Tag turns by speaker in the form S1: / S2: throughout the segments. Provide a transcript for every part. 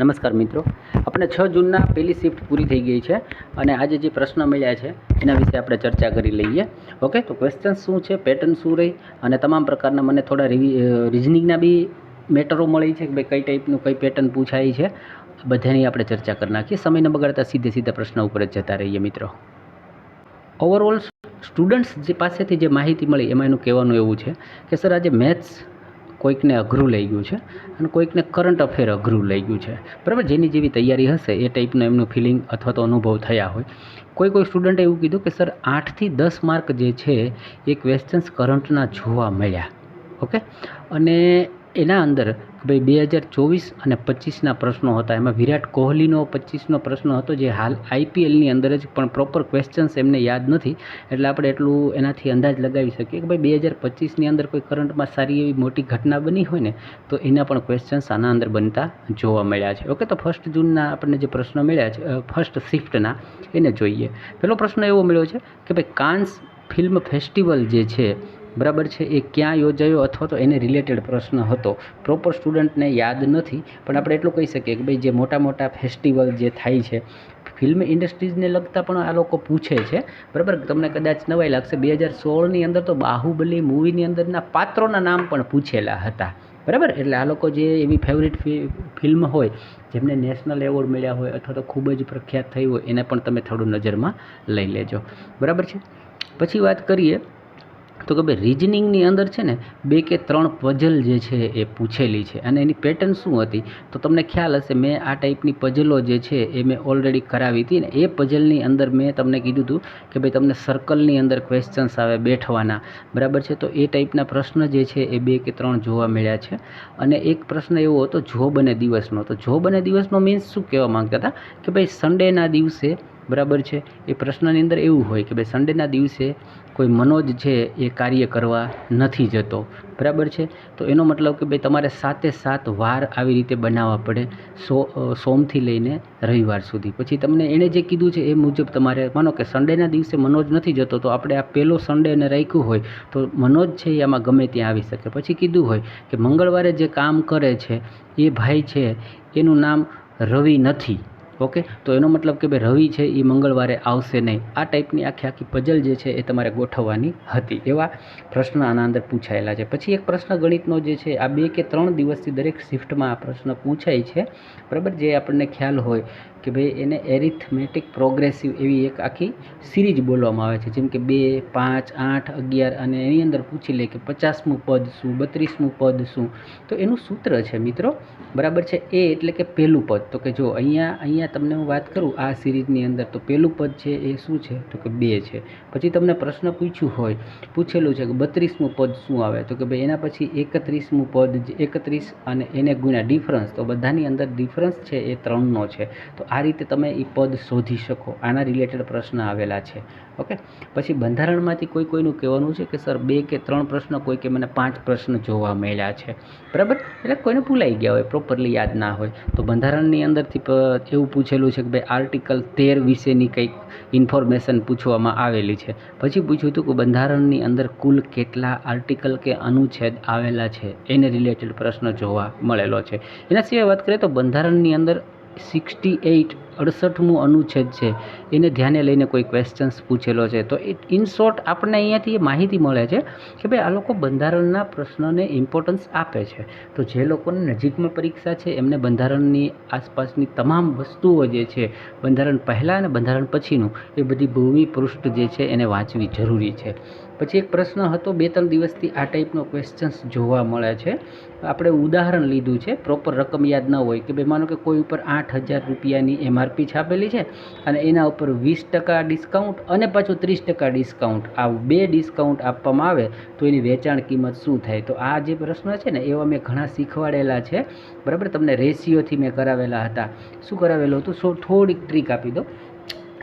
S1: નમસ્કાર મિત્રો. આપણે છ જૂનના પહેલી શિફ્ટ પૂરી થઈ ગઈ છે અને આજે જે પ્રશ્ન મળ્યા છે, એના વિશે આપણે ચર્ચા કરી લઈએ. ઓકે, તો ક્વેશ્ચન શું છે પેટર્ન શું રહી? અને તમામ પ્રકારના મને થોડા રિઝનિંગના બી મેટરો મળી છે કે ભાઈ કઈ ટાઈપનું કઈ પેટર્ન પૂછાય છે. બધાની આપણે ચર્ચા કરી નાખીએ. સમય ન બગાડતા સીધે સીધા પ્રશ્ન ઉપર જ જતા રહીએ મિત્રો. ઓવરઓલ સ્ટુડન્ટ્સ જે પાસેથી જે માહિતી મળી, એમાં એનું કહેવાનું એવું છે કે, સર, આજે મેથ્સ કોઈકને અઘરું લઈ ગયું છે અને કોઈકને કરંટ અફેર અઘરું લઈ ગયું છે. બરાબર? જેની જેવી તૈયારી હશે, એ ટાઈપનું એમનું ફિલિંગ અથવા તો અનુભવ થયા હોય. કોઈ કોઈ સ્ટુડન્ટે એવું કીધું કે, સર આઠથી દસ માર્ક જે છે, એ ક્વેશ્ચન્સ કરંટના જોવા મળ્યા. ઓકે અને એના અંદર ભાઈ બે હજાર ચોવીસ અને પચીસના પ્રશ્નો હતા. એમાં વિરાટ કોહલીનો પચીસનો પ્રશ્ન હતો જે હાલ આઈપીએલની અંદર જ પણ પ્રોપર ક્વેશ્ચન્સ એમને યાદ નથી. એટલે આપણે એટલું એનાથી અંદાજ લગાવી શકીએ કે ભાઈ બે હજાર પચીસની અંદર કોઈ કરંટમાં સારી એવી મોટી ઘટના બની હોય ને, તો એના પણ ક્વેશ્ચન્સ આના અંદર બનતા જોવા મળ્યા છે. ઓકે, તો ફર્સ્ટ જૂનના આપણને જે પ્રશ્નો મળ્યા છે ફર્સ્ટ શિફ્ટના એને જોઈએ. પહેલો પ્રશ્ન એવો મળ્યો છે કે ભાઈ કાન્સ ફિલ્મ ફેસ્ટિવલ જે છે બરાબર છે? એ ક્યાં યોજાયો અથવા તો એને રિલેટેડ પ્રશ્ન હતો. પ્રોપર સ્ટુડન્ટને યાદ નથી, પણ આપણે એટલું કહી શકીએ કે ભાઈ જે મોટા મોટા ફેસ્ટિવલ જે થાય છે ફિલ્મ ઇન્ડસ્ટ્રીઝને લગતા પણ આ લોકો પૂછે છે. બરાબર? તમને કદાચ નવાઈ લાગશે, બે હજાર સોળની અંદર તો બાહુબલી મૂવીની અંદરના પાત્રોના નામ પણ પૂછેલા હતા. બરાબર? એટલે આ લોકો જે એવી ફેવરિટ ફિલ્મ હોય, જેમને નેશનલ એવોર્ડ મળ્યા હોય અથવા તો ખૂબ જ પ્રખ્યાત થઈ હોય, એને પણ તમે થોડું નજરમાં લઈ લેજો. બરાબર છે? પછી વાત કરીએ તો કે ભાઈ રિઝનિંગની અંદર છે ને બે કે ત્રણ પઝલ જે છે એ પૂછેલી છે. અને એની પેટર્ન શું હતી? તો તમને ખ્યાલ હશે, મેં આ ટાઈપની પઝલો જે છે એ મેં ઓલરેડી કરાવી હતી ને એ પઝલની અંદર મેં તમને કીધું હતું કે ભાઈ તમને સર્કલની અંદર ક્વેશ્ચન્સ આવે બેઠવાના. બરાબર છે? તો એ ટાઈપના પ્રશ્ન જે છે એ બે કે ત્રણ જોવા મળ્યા છે. અને એક પ્રશ્ન એવો હતો જોબ અને દિવસનો. તો જોબ અને દિવસનો મીન્સ શું કહેવા માંગતા હતા? કે ભાઈ સન્ડેના દિવસે બરાબર છે? એ પ્રશ્નની અંદર એવું હોય કે ભાઈ સન્ડેના દિવસે કોઈ મનોજ છે એ કાર્ય કરવા નથી જતો. બરાબર છે? તો એનો મતલબ કે ભાઈ તમારે સાતે સાત વાર આવી રીતે બનાવવા પડે સો સોમથી લઈને રવિવાર સુધી. પછી તમને એણે જે કીધું છે એ મુજબ તમારે, માનો કે સન્ડેના દિવસે મનોજ નથી જતો, તો આપણે આ પહેલો સન્ડેને રાખ્યું હોય, તો મનોજ છે એ આમાં ગમે ત્યાં આવી શકે. પછી કીધું હોય કે મંગળવારે જે કામ કરે છે એ ભાઈ છે, એનું નામ રવિ નથી. ઓકે? તો એનો મતલબ કે ભાઈ રવિ છે એ મંગળવારે આવશે નહીં. આ ટાઈપની આખી આખી પઝલ જે છે એ તમારે ગોઠવવાની હતી. એવા પ્રશ્ન આના અંદર પૂછાયેલા છે. પછી એક પ્રશ્ન ગણિતનો જે છે, આ બે કે ત્રણ દિવસથી દરેક શિફ્ટમાં આ પ્રશ્ન પૂછાય છે. બરાબર? જે આપણને ખ્યાલ હોય કે ભાઈ એને એરિથમેટિક પ્રોગ્રેસિવ એવી એક આખી સિરીઝ બોલવામાં આવે છે. જેમ કે બે, પાંચ, આઠ, અગિયાર અને એની અંદર પૂછી લે કે પચાસમું પદ શું, બત્રીસમું પદ શું? તો એનું સૂત્ર છે મિત્રો. બરાબર છે? એ એટલે કે પહેલું પદ. તો કે જો અહીંયા અહીંયા તમને હું વાત કરું, આ સિરીઝની અંદર તો પહેલું પદ છે એ શું છે? તો કે બે છે. પછી તમને પ્રશ્ન પૂછ્યું હોય, પૂછેલું છે કે બત્રીસમું પદ શું આવે? તો કે ભાઈ એના પછી એકત્રીસમું પદ એકત્રીસ અને એને ગુણ્યા ડિફરન્સ તો બધાની અંદર ડિફરન્સ છે એ ત્રણનો છે. તો આ રીતે તમે એ પદ શોધી શકો. આના રિલેટેડ પ્રશ્ન આવેલા છે. ઓકે? પછી બંધારણમાંથી કોઈ કોઈનું કહેવાનું છે કે, સર, બે કે ત્રણ પ્રશ્ન, કોઈ કે મને પાંચ પ્રશ્ન જોવા મળ્યા છે. બરાબર? એટલે કોઈને ભૂલાઈ ગયા હોય પ્રોપરલી યાદ ના હોય. તો બંધારણની અંદરથી એવું પૂછેલું છે કે ભાઈ આર્ટિકલ તેર વિશેની કંઈક ઇન્ફોર્મેશન પૂછવામાં આવેલી છે. પછી પૂછ્યું હતું કે બંધારણની અંદર કુલ કેટલા આર્ટિકલ કે અનુચ્છેદ આવેલા છે? એને રિલેટેડ પ્રશ્ન જોવા મળેલો છે. એના સિવાય વાત કરીએ તો બંધારણની અંદર સિક્સટી એઇટ અડસઠમું અનુચ્છેદ છે. એને ધ્યાને લઈને કોઈ ક્વેશ્ચન્સ પૂછેલો છે. તો એ ઇન શોર્ટ આપણને અહીંયાથી એ માહિતી મળે છે કે ભાઈ આ લોકો બંધારણના પ્રશ્નને ઇમ્પોર્ટન્સ આપે છે. તો જે લોકોને નજીકમાં પરીક્ષા છે, એમને બંધારણની આસપાસની તમામ વસ્તુઓ જે છે, બંધારણ પહેલાં અને બંધારણ પછીનું, એ બધી ભૂમિ પૃષ્ઠ જે છે, એને વાંચવી જરૂરી છે. પછી એક પ્રશ્ન હતો, બે ત્રણ દિવસથી આ ટાઈપનો ક્વેશ્ચન્સ જોવા મળે છે. આપણે ઉદાહરણ લીધું છે પ્રોપર રકમ યાદ ન હોય કે ભાઈ માનો કે કોઈ ઉપર આઠ હજાર રૂપિયાની એમઆરપી છાપેલી છે અને એના ઉપર વીસ ટકા ડિસ્કાઉન્ટ અને પાછું ત્રીસ ટકા ડિસ્કાઉન્ટ આ બે ડિસ્કાઉન્ટ આપવામાં આવે તો એની વેચાણ કિંમત શું થાય? તો આ જે પ્રશ્ન છે ને, એવા મેં ઘણા શીખવાડેલા છે. બરાબર? તમને રેશિયોથી મેં કરાવેલા હતા. શું કરાવેલું હતું? સો, થોડીક ટ્રીક આપી દો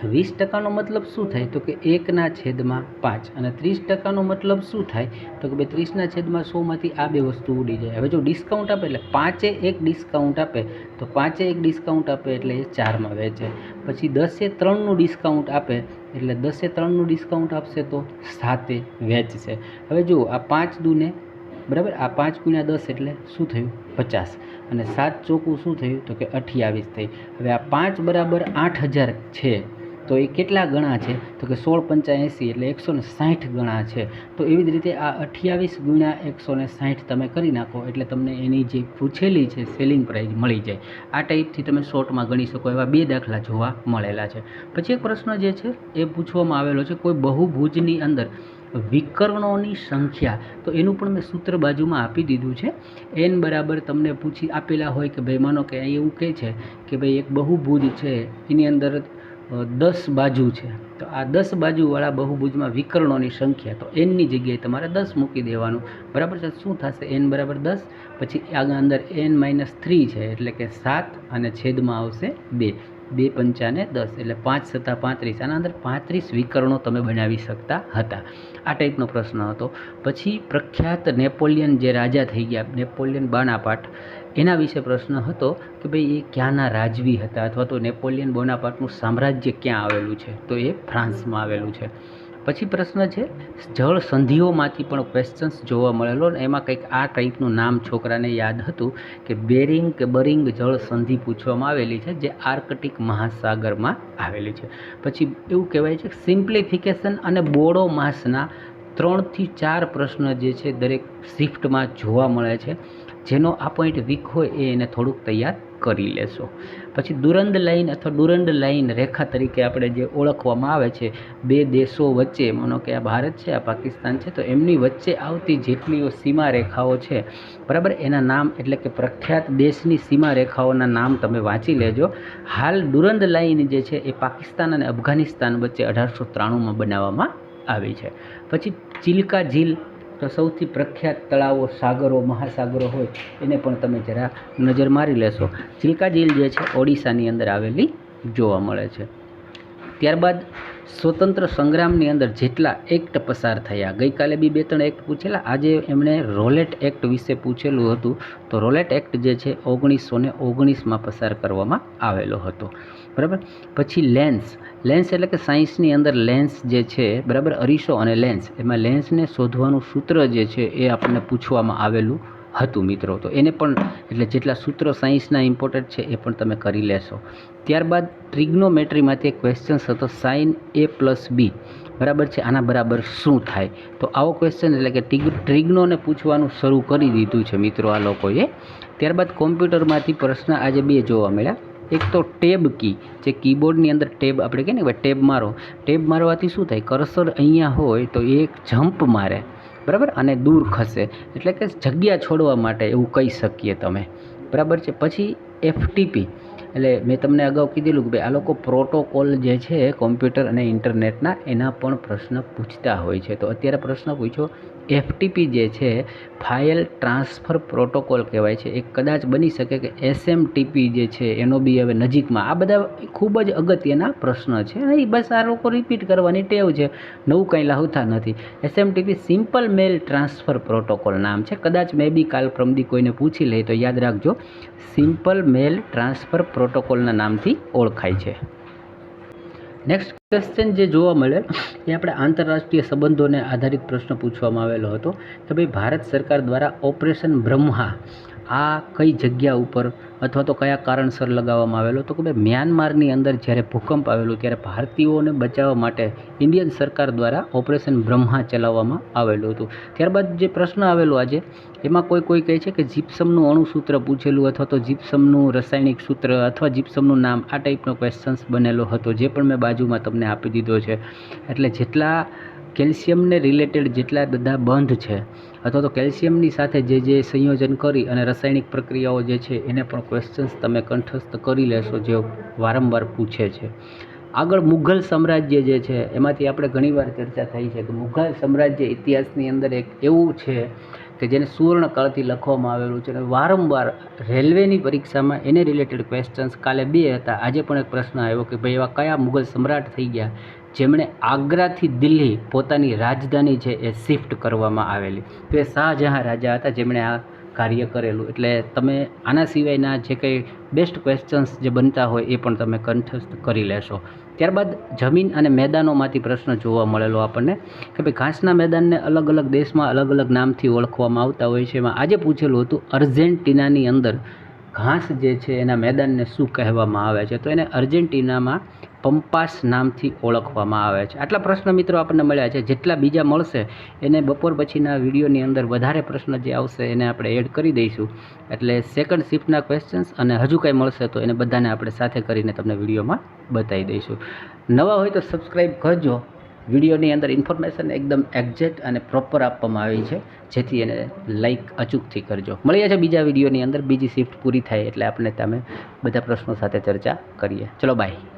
S1: વીસ ટકાનો મતલબ શું થાય? તો કે એકના છેદમાં પાંચ અને ત્રીસ ટકાનો મતલબ શું થાય? તો કે ભાઈ ત્રીસના છેદમાં સોમાંથી આ બે વસ્તુ ઉડી જાય. હવે જો ડિસ્કાઉન્ટ આપે એટલે પાંચે એક ડિસ્કાઉન્ટ આપે, તો પાંચે એક ડિસ્કાઉન્ટ આપે એટલે એ ચારમાં વેચે પછી દસે ત્રણનું ડિસ્કાઉન્ટ આપે એટલે દસે ત્રણનું ડિસ્કાઉન્ટ આપશે તો સાતે વેચશે હવે જુઓ, આ પાંચ દૂને, બરાબર? આ પાંચ ગુણ્યા દસ એટલે શું થયું? પચાસ. અને સાત ચોકું શું થયું? તો કે અઠ્યાવીસ થઈ. હવે આ પાંચ બરાબર આઠ હજાર છે. તો એ કેટલા ગણા છે? તો કે સોળ પંચાએંસી એટલે એકસો ને સાઠ ગણા છે. તો એવી જ રીતે આ અઠ્યાવીસ ગુણ્યા એકસો ને સાઠ તમે કરી નાખો એટલે તમને એની જે પૂછેલી છે સેલિંગ પ્રાઇસ મળી જાય. આ ટાઈપથી તમે શોર્ટમાં ગણી શકો એવા બે દાખલા જોવા મળેલા છે. પછી એક પ્રશ્ન જે છે એ પૂછવામાં આવેલો છે કોઈ બહુભુજની અંદર વિકર્ણોની સંખ્યા, તો એનું પણ મેં સૂત્ર બાજુમાં આપી દીધું છે. એન બરાબર તમને પૂછી આપેલા હોય કે ભાઈ માનો કે એવું કહે છે કે ભાઈ એક બહુભુજ છે, એની અંદર દસ બાજુ છે. તો આ દસ બાજુવાળા બહુભુજમાં વિકર્ણોની સંખ્યા, તો એનની જગ્યાએ તમારે દસ મૂકી દેવાનું. બરાબર છે? શું થશે? એન બરાબર દસ, પછી આગળ અંદર એન માઇનસ થ્રી છે, એટલે કે સાત અને છેદમાં આવશે બે. બે પંચાને દસ, એટલે પાંચ સત્તા પાંત્રીસ. આના અંદર પાંત્રીસ વિકર્ણો તમે બનાવી શકતા હતા. આ ટાઈપનો પ્રશ્ન હતો. પછી પ્રખ્યાત નેપોલિયન જે રાજા થઈ ગયા, નેપોલિયન બાનાપાટ એના વિશે પ્રશ્ન હતો કે ભાઈ એ ક્યાંના રાજવી હતા અથવા તો નેપોલિયન બોનાપાર્ટનું સામ્રાજ્ય ક્યાં આવેલું છે? તો એ ફ્રાન્સમાં આવેલું છે. પછી પ્રશ્ન છે, જળ સંધિઓમાંથી પણ ક્વેશ્ચન્સ જોવા મળેલો ને એમાં કંઈક આ ટાઈપનું નામ છોકરાને યાદ હતું કે બેરિંગ કે બરિંગ જળ સંધિ પૂછવામાં આવેલી છે, જે આર્કટિક મહાસાગરમાં આવેલી છે. પછી એવું કહેવાય છે સિમ્પ્લિફિકેશન અને બોડો માસના ત્રણથી ચાર પ્રશ્ન જે છે દરેક શિફ્ટમાં જોવા મળે છે. જેનો આ પોઈન્ટ વીક હોય એ એને થોડુંક તૈયાર કરી લેશો. પછી દુરંદ લાઈન અથવા ડુરંડ લાઈન રેખા તરીકે આપણે જે ઓળખવામાં આવે છે, બે દેશો વચ્ચે, માનો કે આ ભારત છે, આ પાકિસ્તાન છે, તો એમની વચ્ચે આવતી જેટલીઓ સીમા રેખાઓ છે, બરાબર? એના નામ એટલે કે પ્રખ્યાત દેશની સીમા રેખાઓના નામ તમે વાંચી લેજો. હાલ દુરંદ લાઈન જે છે એ પાકિસ્તાન અને અફઘાનિસ્તાન વચ્ચે અઢારસો ત્રાણુંમાં બનાવવામાં આવી છે. પછી ચિલ્કા ઝીલ તો સૌથી પ્રખ્યાત તળાવો સાગરો, મહાસાગરો હોય, એને પણ તમે જરા નજર મારી લેશો. ચિલ્કા ઝીલ જે છે, ઓડિશાની અંદર આવેલી જોવા મળે છે. ત્યારબાદ સ્વતંત્ર સંગ્રામની અંદર જેટલા એક્ટ પસાર થયા, ગઈકાલે બી બે ત્રણ એક્ટ પૂછેલા, આજે એમણે રોલેટ એક્ટ વિશે પૂછેલું હતું. તો રોલેટ એક્ટ જે છે, ઓગણીસો ને ઓગણીસમાં પસાર કરવામાં આવેલો હતો. બરાબર? પછી લેન્સ. લેન્સ એટલે કે સાયન્સની અંદર લેન્સ જે છે, બરાબર? અરીસો અને લેન્સ. એમાં લેન્સને શોધવાનું સૂત્ર જે છે, એ આપણને પૂછવામાં આવેલું હતું મિત્રો. તો એને પણ, એટલે જેટલા સૂત્રો સાયન્સના ઇમ્પોર્ટન્ટ છે એ પણ તમે કરી લેશો. ત્યારબાદ ટ્રિગ્નોમેટ્રીમાંથી એક ક્વેશ્ચન્સ હતો સાઇન એ પ્લસ બી બરાબર છે? આના બરાબર શું થાય? તો આવો ક્વેશ્ચન એટલે કે ટ્રિગ્નોને પૂછવાનું શરૂ કરી દીધું છે મિત્રો આ લોકોએ. ત્યારબાદ કોમ્પ્યુટરમાંથી પ્રશ્ન આજે બે જોવા મળ્યા. એક તો ટેબ કી, જે કીબોર્ડની અંદર ટેબ આપણે કહીએ ને ટેબ મારો. ટેબ મારવાથી શું થાય? કરસર અહીંયા હોય તો એક જમ્પ મારે. બરાબર? અને દૂર ખસે. એટલે કે જગ્યા છોડવા માટે એવું કહી શકીએ તમે. બરાબર છે? પછી એફટીપી એટલે મેં તમને અગાઉ કીધેલું કે ભાઈ, આ લોકો પ્રોટોકોલ જે છે, કોમ્પ્યુટર અને ઇન્ટરનેટના, એના પણ પ્રશ્ન પૂછતા હોય છે. તો અત્યારે પ્રશ્ન પૂછ્યો એફટીપી જે છે ફાઇલ ટ્રાન્સફર પ્રોટોકોલ કહેવાય છે. એ કદાચ બની શકે કે એસએમટીપી જે છે, એનો બી હવે નજીકમાં. આ બધા ખૂબ જ અગત્યના પ્રશ્ન છે. અને એ બસ આ લોકો રિપીટ કરવાની ટેવ છે. નવું કંઈ લાવતા નથી. SMTP simple mail transfer protocol નામ છે. કદાચ મે બી કાલ પ્રમદી કોઈને પૂછી લે તો યાદ રાખજો. સિમ્પલ મેલ ટ્રાન્સફર પ્રોટોકોલના નામથી ઓળખાય છે. નેક્સ્ટ ક્વેશ્ચન જે જોવા મળે, એ આપણે આંતરરાષ્ટ્રીય સંબંધોને આધારિત પ્રશ્ન પૂછવામાં આવેલો હતો કે ભાઈ, ભારત સરકાર દ્વારા ઓપરેશન બ્રહ્મા આ કઈ જગ્યા ઉપર અથવા તો કયા કારણસર લગાવવામાં આવેલો? તો કે ભાઈ મ્યાનમારની અંદર જ્યારે ભૂકંપ આવેલું ત્યારે ભારતીયોને બચાવવા માટે ઇન્ડિયન સરકાર દ્વારા ઓપરેશન બ્રહ્મા ચલાવવામાં આવેલું હતું. ત્યારબાદ જે પ્રશ્ન આવેલો આજે, એમાં કોઈ કોઈ કહે છે કે જીપ્સમનું અણુસૂત્ર પૂછેલું અથવા તો જીપ્સમનું રાસાયણિક સૂત્ર અથવા જીપ્સમનું નામ, આ ટાઈપનો ક્વેશ્ચન્સ બનેલો હતો, જે પણ મેં બાજુમાં તમને આપી દીધો છે. એટલે જેટલા કેલ્શિયમને રિલેટેડ જેટલા બધા બંધ છે, અથવા તો કેલ્શિયમની સાથે જે જે સંયોજન કરી અને રાસાયણિક પ્રક્રિયાઓ જે છે એને પણ ક્વેશ્ચન્સ તમે કંઠસ્થ કરી લેશો જે વારંવાર પૂછે છે. આગળ મુઘલ સામ્રાજ્ય જે છે, એમાંથી આપણે ઘણીવાર ચર્ચા થઈ છે કે મુઘલ સામ્રાજ્ય ઇતિહાસની અંદર એક એવું છે કે જેને સુવર્ણકાળથી લખવામાં આવેલું છે અને વારંવાર રેલવેની પરીક્ષામાં એને રિલેટેડ ક્વેશ્ચન્સ કાલે બે હતા. આજે પણ એક પ્રશ્ન આવ્યો કે ભાઈ, એવા કયા મુઘલ સમ્રાટ થઈ ગયા? જેમણે આગ્રાથી દિલ્હી પોતાની રાજધાની છે એ શિફ્ટ કરવામાં આવેલી. તો એ શાહજહાં રાજા હતા જેમણે આ કાર્ય કરેલું. એટલે તમે આના સિવાયના જે કંઈ બેસ્ટ ક્વેશ્ચન્સ જે બનતા હોય એ પણ તમે કંઠસ્થ કરી લેશો. ત્યારબાદ જમીન અને મેદાનોમાંથી પ્રશ્ન જોવા મળેલો આપણને કે ભાઈ ઘાસના મેદાનને અલગ અલગ દેશમાં અલગ અલગ નામથી ઓળખવામાં આવતા હોય છે. એમાં આજે પૂછેલું હતું અર્જેન્ટિનાની અંદર ઘાસ જે છે એના મેદાનને શું કહેવામાં આવે છે, તો એને અર્જેન્ટિનામાં પંપાસ નામથી ઓળખવામાં આવે છે. આટલા પ્રશ્ન મિત્રો આપણને મળ્યા છે. જેટલા બીજા મળશે, એને બપોર પછીના વિડીયોની અંદર વધારે પ્રશ્ન જે આવશે એને આપણે એડ કરી દઈશું. એટલે સેકન્ડ શિફ્ટના ક્વેશ્ચન્સ અને હજુ કંઈ મળશે તો એને બધાને આપણે સાથે કરીને તમને વિડીયોમાં બતાવી દઈશું. નવા હોય તો સબસ્ક્રાઈબ કરજો. વિડીયોની અંદર ઇન્ફોર્મેશન એકદમ એક્ઝેક્ટ અને પ્રોપર આપવામાં આવી છે. જેથી એને લાઈક અચૂકથી કરજો. મળીએ છે બીજા વિડીયોની અંદર. બીજી શિફ્ટ પૂરી થાય એટલે આપણે તમે બધા પ્રશ્નો સાથે ચર્ચા કરીએ. ચલો, બાય.